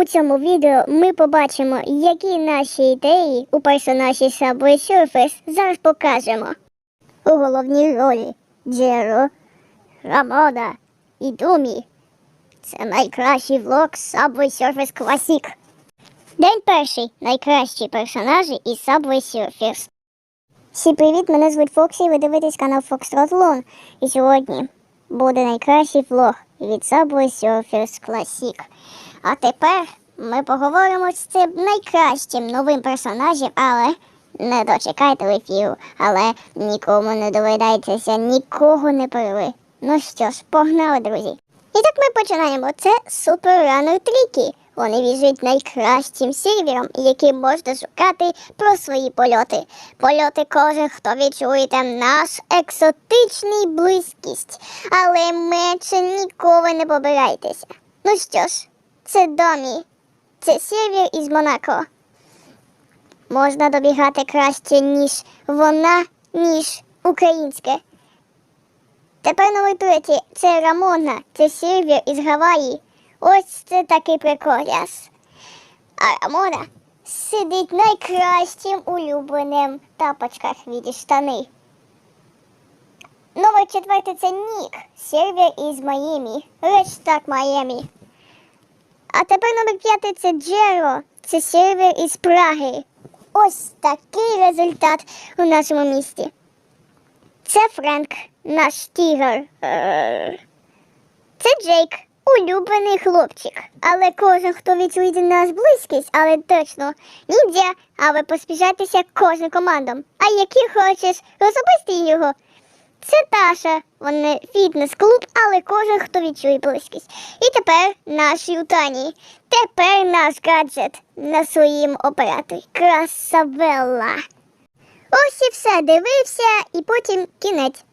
У цьому відео ми побачимо, які наші ідеї у персонажі Subway Surfers зараз покажемо. У головній ролі Джеро, Рамода і Думі. Це найкращий влог Subway Surfers Classic. День перший. Найкращі персонажі із Subway Surfers. Всім привіт, мене звуть Фоксі, ви дивитесь канал Foxtrot Lone. І сьогодні буде найкращий влог від Subway Surfers Classic. А тепер ми поговоримо з цим найкращим новим персонажем, але не дочекайте ефіру, але нікому не доведеться нікого не перли. Ну що ж, погнали, друзі. І так ми починаємо. Це супер ранер Tricky. Вони віжуть найкращим сервером, який можна шукати про свої польоти. Польоти кожен, хто відчуєте наш екзотичний близькість. Але менше ніколи не побирайтеся. Ну що ж, це домі. Це сервер із Монако. Можна добігати краще, ніж вона, ніж українське. Тепер номер третій. Це Рамона. Це сервер із Гаваї. Ось це такий приколяс. А Рамона сидить найкращим улюбленим тапочках від штани. Номер четвертий це Нік. Сервер із Майамі. Рештат Майамі. А тепер номер п'ятий це Джеро. Це сервер із Праги. Ось такий результат у нашому місті. Це Френк, наш тігр. Е, Це Джейк, улюблений хлопчик. Але кожен, хто відчує нас близькість, але точно ніндзя, але поспішайтеся кожним командом. А які хочеш особисти його? Це Таша, вони фітнес-клуб, але кожен, хто відчує близькість. І тепер наші Утані. Тепер наш гаджет на своїм операторі. Красавелла. Ось і все, дивився, і потім кінець.